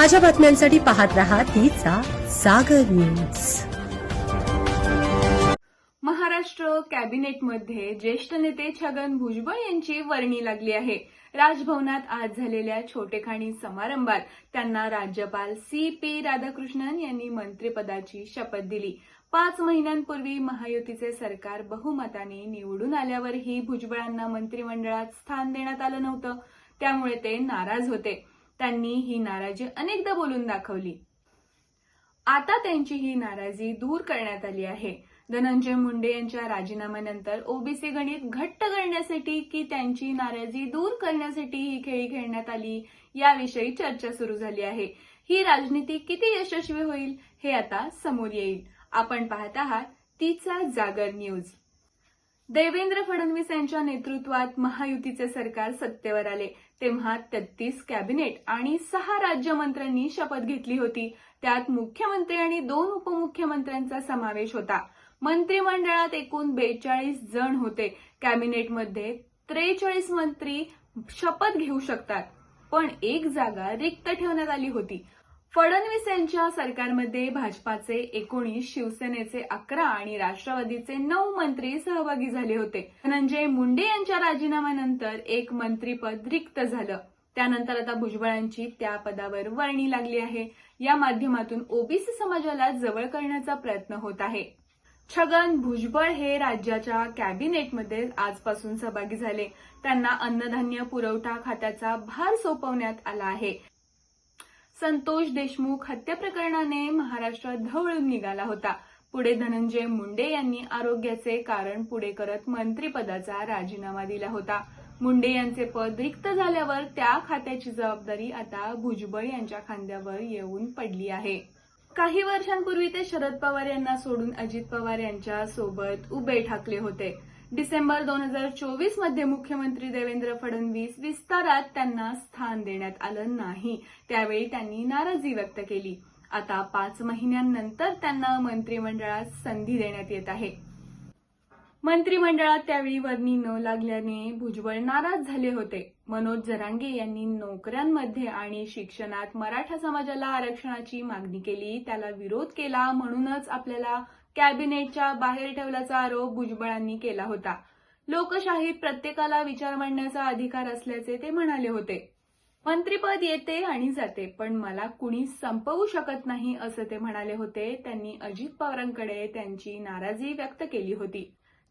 ताज्या बातम्यांसाठी पाहत राहा तिचा सागर न्यूज. महाराष्ट्र कॅबिनेटमध्ये ज्येष्ठ नेते छगन भुजबळ यांची वर्णी लागली आहे. राजभवनात आज झालेल्या छोटेखाणी समारंभात त्यांना राज्यपाल सी पी राधाकृष्णन यांनी मंत्रिपदाची शपथ दिली. पाच महिन्यांपूर्वी महायुतीचे सरकार बहुमताने निवडून आल्यावरही भुजबळांना मंत्रिमंडळात स्थान देण्यात आलं नव्हतं. त्यामुळे ते नाराज होते. त्यांनी ही नाराजी अनेकदा बोलून दाखवली. आता त्यांची ही नाराजी दूर करण्यात आली आहे. धनंजय मुंडे यांच्या राजीनाम्यानंतर ओबीसी गणित घट्ट करण्यासाठी की त्यांची नाराजी दूर करण्यासाठी ही खेळी खेळण्यात आली याविषयी चर्चा सुरू झाली आहे. ही राजनीती किती यशस्वी होईल हे आता समोर येईल. आपण पाहत आहात तिचा जागर न्यूज. देवेंद्र फडणवीस यांच्या नेतृत्वात महायुतीचे सरकार सत्तेवर आले. तेव्हा तेहतीस कॅबिनेट आणि सहा राज्यमंत्र्यांनी शपथ घेतली होती. त्यात मुख्यमंत्री आणि दोन उपमुख्यमंत्र्यांचा समावेश होता. मंत्रिमंडळात एकूण बेचाळीस जण होते. कॅबिनेटमध्ये त्रेचाळीस मंत्री शपथ घेऊ शकतात. पण एक जागा रिक्त ठेवण्यात आली होती. फडणवीस यांच्या सरकारमध्ये भाजपाचे एकोणीस शिवसेनेचे अकरा आणि राष्ट्रवादीचे नऊ मंत्री सहभागी झाले होते. धनंजय मुंडे यांच्या राजीनाम्यानंतर एक मंत्रीपद रिक्त झालं. त्यानंतर आता भुजबळांची त्या पदावर वर्णी लागली आहे. या माध्यमातून ओबीसी समाजाला जवळ करण्याचा प्रयत्न होत आहे. छगन भुजबळ हे राज्याच्या कॅबिनेटमध्ये आजपासून सहभागी झाले. त्यांना अन्नधान्य पुरवठा खात्याचा भार सोपवण्यात आला आहे. संतोष देशमुख हत्या प्रकरणाने महाराष्ट्रात ढवळून निघाला होता. पुढे धनंजय मुंडे यांनी आरोग्याचे कारण पुढे करत मंत्रिपदाचा राजीनामा दिला होता. मुंडे यांचे पद रिक्त झाल्यावर त्या खात्याची जबाबदारी आता भुजबळ यांच्या खांद्यावर येऊन पडली आहे. काही वर्षांपूर्वी ते शरद पवार यांना सोडून अजित पवार यांच्या सोबत उभे ठाकले होते. डिसेंबर दोन हजार चोवीसमध्ये मुख्यमंत्री देवेंद्र फडणवीस विस्तारात त्यांना स्थान देण्यात आलं नाही. त्यावेळी त्यांनी नाराजी व्यक्त केली. आता पाच महिन्यांनंतर त्यांना मंत्रिमंडळात संधी देण्यात येत आहे. मंत्रिमंडळात त्यावेळी वर्णी न लागल्याने भुजबळ नाराज झाले होते. मनोज जरांगे यांनी नोकऱ्यांमध्ये आणि शिक्षणात मराठा समाजाला आरक्षणाची मागणी केली. त्याला विरोध केला म्हणूनच आपल्याला कॅबिनेटच्या बाहेर ठेवल्याचा आरोप भुजबळांनी केला होता. लोकशाहीत प्रत्येकाला विचार मांडण्याचा अधिकार असल्याचे ते म्हणाले होते. मंत्रीपद येते आणि जाते पण मला कुणी संपवू शकत नाही असं ते म्हणाले होते. त्यांनी अजित पवारांकडे त्यांची नाराजी व्यक्त केली होती.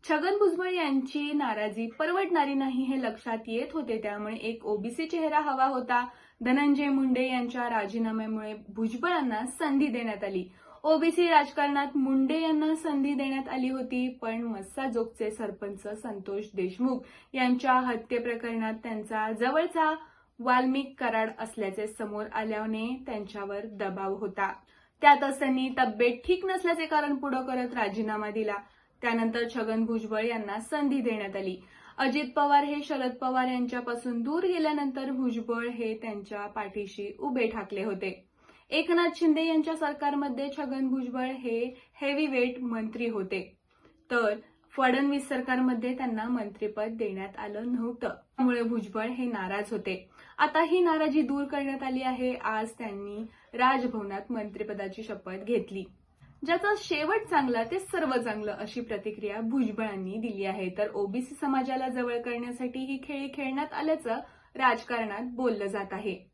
छगन भुजबळ यांची नाराजी परवडणारी नाही हे लक्षात येत होते त्यामुळे एक ओबीसी चेहरा हवा होता. धनंजय मुंडे यांच्या राजीनाम्यामुळे भुजबळांना संधी देण्यात आली. ओबीसी राजकारणात मुंडे यांना संधी देण्यात आली होती पण मस्साजोगचे सरपंच संतोष देशमुख यांच्या हत्येप्रकरणात त्यांचा जवळचा वाल्मिक कराड असल्याचे समोर आल्याने त्यांच्यावर दबाव होता. त्यातच त्यांनी तब्येत ठीक नसल्याचे कारण पुढं करत राजीनामा दिला. त्यानंतर छगन भुजबळ यांना संधी देण्यात आली. अजित पवार हे शरद पवार यांच्यापासून दूर गेल्यानंतर भुजबळ हे त्यांच्या पाठीशी उभे ठाकले होते. एकनाथ शिंदे यांच्या सरकारमध्ये छगन भुजबळ हे हेवी वेट मंत्री होते. तर फडणवीस सरकारमध्ये त्यांना मंत्रीपद देण्यात आलं नव्हतं. त्यामुळे भुजबळ हे नाराज होते. आता ही नाराजी दूर करण्यात आली आहे. आज त्यांनी राजभवनात मंत्रिपदाची शपथ घेतली. ज्याचा शेवट चांगला ते सर्व चांगलं अशी प्रतिक्रिया भुजबळांनी दिली आहे. तर ओबीसी समाजाला जवळ करण्यासाठी ही खेळी खेळण्यात आल्याचं राजकारणात बोललं जात आहे.